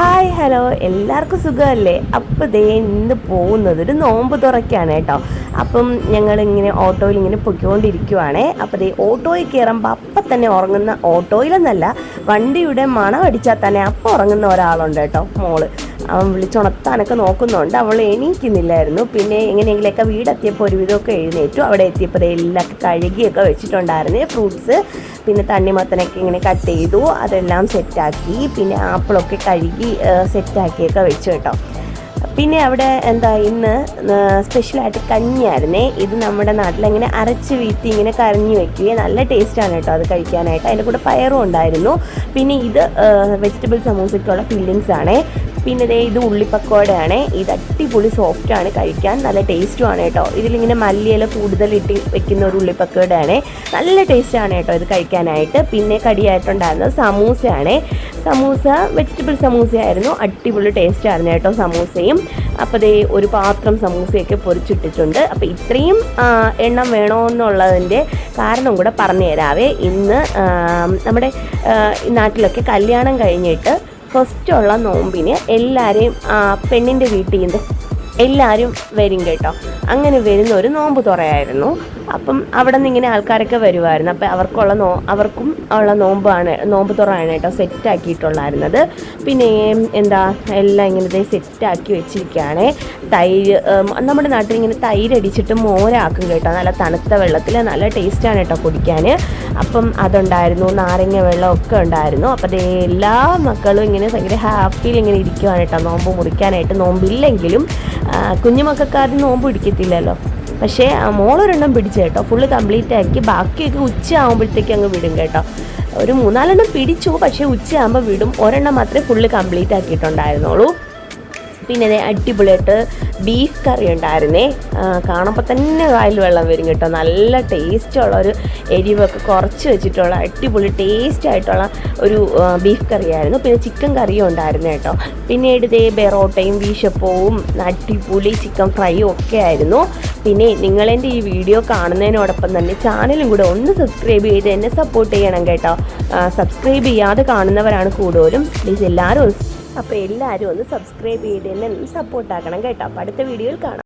Hi hello. എല്ലാവർക്കും സുഖമല്ലേ? അപ്പോൾ ദേ ഇന്ന് പോകുന്നത് ഒരു നോമ്പ് തുറക്കാണ് കേട്ടോ. അപ്പം ഞങ്ങളിങ്ങനെ ഓട്ടോയിൽ ഇങ്ങനെ പൊയ്ക്കൊണ്ടിരിക്കുവാണേ. അപ്പോൾ ദേ ഓട്ടോയിൽ കയറുമ്പോൾ അപ്പം തന്നെ ഉറങ്ങുന്ന ഓട്ടോയിലെന്നല്ല വണ്ടിയുടെ മണം അടിച്ചാൽ തന്നെ അപ്പം ഉറങ്ങുന്ന ഒരാളുണ്ട് കേട്ടോ മോൾ. അവൻ വിളിച്ചുണർത്താനൊക്കെ നോക്കുന്നുണ്ട് അവൾ എണീക്കുന്നില്ലായിരുന്നു. പിന്നെ എങ്ങനെയെങ്കിലൊക്കെ വീടെത്തിയപ്പോൾ ഒരുവിധമൊക്കെ എഴുന്നേറ്റു. അവിടെ എത്തിയപ്പോൾ എല്ലാം കഴുകിയൊക്കെ വെച്ചിട്ടുണ്ടായിരുന്നു ഫ്രൂട്ട്സ്. പിന്നെ തണ്ണിമത്തനൊക്കെ ഇങ്ങനെ കട്ട് ചെയ്തു. അതെല്ലാം സെറ്റാക്കി പിന്നെ ആപ്പിളൊക്കെ കഴുകി സെറ്റാക്കിയൊക്കെ വെച്ചു കേട്ടോ. പിന്നെ അവിടെ എന്താ ഇന്ന് സ്പെഷ്യലായിട്ട് കഞ്ഞിയായിരുന്നേ. ഇത് നമ്മുടെ നാട്ടിലങ്ങനെ അരച്ച് വീത്തി ഇങ്ങനെ കരഞ്ഞു വെക്കുകയും നല്ല ടേസ്റ്റാണ് കേട്ടോ അത് കഴിക്കാനായിട്ട്. അതിന്റെ കൂടെ പയറും ഉണ്ടായിരുന്നു. പിന്നെ ഇത് വെജിറ്റബിൾ സമൂസയ്ക്കുള്ള ഫില്ലിങ്സ് ആണേ. പിന്നെ ഇതേ ഇത് ഉള്ളിപ്പക്കോടയാണ്. ഇത് അടിപൊളി സോഫ്റ്റ് ആണ് കഴിക്കാൻ. നല്ല ടേസ്റ്റും ആണ് കേട്ടോ. ഇതിലിങ്ങനെ മല്ലിയില കൂടുതൽ ഇട്ട് വെക്കുന്ന ഒരു ഉള്ളിപ്പക്കോടയാണ്. നല്ല ടേസ്റ്റ് ആണ് കേട്ടോ ഇത് കഴിക്കാനായിട്ട്. പിന്നെ കടിയായിട്ടുണ്ടായിരുന്നത് സമൂസയാണ്. സമൂസ വെജിറ്റബിൾ സമൂസയായിരുന്നു. അടിപൊളി ടേസ്റ്റ് ആയിരുന്നു കേട്ടോ സമൂസയും. അപ്പോൾ ദേ ഒരു പാത്രം സമൂസയൊക്കെ പൊരിച്ചിട്ടിട്ടുണ്ട്. അപ്പോൾ ഇത്രയും എണ്ണം വേണമെന്നുള്ളതിന്റെ കാരണം കൂടെ പറഞ്ഞു തരാവേ ഇന്ന് നമ്മുടെ നാട്ടിലൊക്കെ കല്യാണം കഴിഞ്ഞിട്ട് ഫസ്റ്റ് ഉള്ള നോമ്പിന് എല്ലാവരെയും പെണ്ണിന്റെ വീട്ടിൽ നിന്ന് എല്ലാവരും വരും കേട്ടോ. അങ്ങനെ വരുന്ന ഒരു നോമ്പ് തുറയായിരുന്നു. അപ്പം അവിടെ നിന്ന് ഇങ്ങനെ ആൾക്കാരൊക്കെ വരുമായിരുന്നു അപ്പം അവർക്കുള്ള നോ അവർക്കും ഉള്ള നോമ്പാണ് നോമ്പ് തുറയാണ് കേട്ടോ സെറ്റാക്കിയിട്ടുള്ളായിരുന്നത്. പിന്നെ എന്താ എല്ലാം ഇങ്ങനത്തെ സെറ്റാക്കി വെച്ചിരിക്കുകയാണ്. തൈര് നമ്മുടെ നാട്ടിൽ ഇങ്ങനെ തൈര് അടിച്ചിട്ട് മോരാക്കും കേട്ടോ. നല്ല തണുത്ത വെള്ളത്തിൽ നല്ല ടേസ്റ്റാണ് കേട്ടോ കുടിക്കാൻ. അപ്പം അതുണ്ടായിരുന്നു നാരങ്ങ വെള്ളമൊക്കെ ഉണ്ടായിരുന്നു. അപ്പം എല്ലാ മക്കളും ഇങ്ങനെ ഭയങ്കര ഹാപ്പിയിൽ ഇങ്ങനെ ഇരിക്കുവാണ് കേട്ടോ നോമ്പ് മുറിക്കാനായിട്ട്. നോമ്പില്ലെങ്കിലും കുഞ്ഞുമക്കാരും നോമ്പ് പിടിക്കത്തില്ലല്ലോ. പക്ഷേ മോളൊരെണ്ണം പിടിച്ചു കേട്ടോ. ഫുള്ള് കംപ്ലീറ്റ് ആക്കി. ബാക്കിയൊക്കെ ഉച്ച ആകുമ്പോഴത്തേക്ക് അങ്ങ് വിടും കേട്ടോ. ഒരു മൂന്നാലെണ്ണം പിടിച്ചു. പക്ഷേ ഉച്ചയാകുമ്പോൾ വിടും. ഒരെണ്ണം മാത്രമേ ഫുള്ള് കംപ്ലീറ്റ് ആക്കിയിട്ടുണ്ടായിരുന്നുള്ളൂ. പിന്നെ അടിപൊളിയായിട്ട് ബീഫ് കറി ഉണ്ടായിരുന്നേ. കാണുമ്പോൾ തന്നെ വായിൽ വെള്ളം വരും കേട്ടോ. നല്ല ടേസ്റ്റുള്ള ഒരു എരിവൊക്കെ കുറച്ച് വെച്ചിട്ടുള്ള അടിപൊളി ടേസ്റ്റ് ആയിട്ടുള്ള ഒരു ബീഫ് കറിയായിരുന്നു പിന്നെ ചിക്കൻ കറിയും ഉണ്ടായിരുന്നു കേട്ടോ. പിന്നീട് ഇതേ ബെറോട്ടയും ബീഷപ്പവും അടിപൊളി ചിക്കൻ ഫ്രൈയും ഒക്കെ ആയിരുന്നു. പിന്നെ നിങ്ങളെന്റെ ഈ വീഡിയോ കാണുന്നതിനോടൊപ്പം തന്നെ ചാനലും കൂടെ ഒന്ന് സബ്സ്ക്രൈബ് ചെയ്ത് എന്നെ സപ്പോർട്ട് ചെയ്യണം കേട്ടോ. സബ്സ്ക്രൈബ് ചെയ്യാതെ കാണുന്നവരാണ് കൂടുതലും. പ്ലീസ് എല്ലാവരും അപ്പോൾ എല്ലാവരും ഒന്ന് സബ്സ്ക്രൈബ് ചെയ്ത് എന്നെ സപ്പോർട്ടാക്കണം കേട്ടോ. അപ്പോൾ അടുത്ത വീഡിയോയിൽ കാണാം.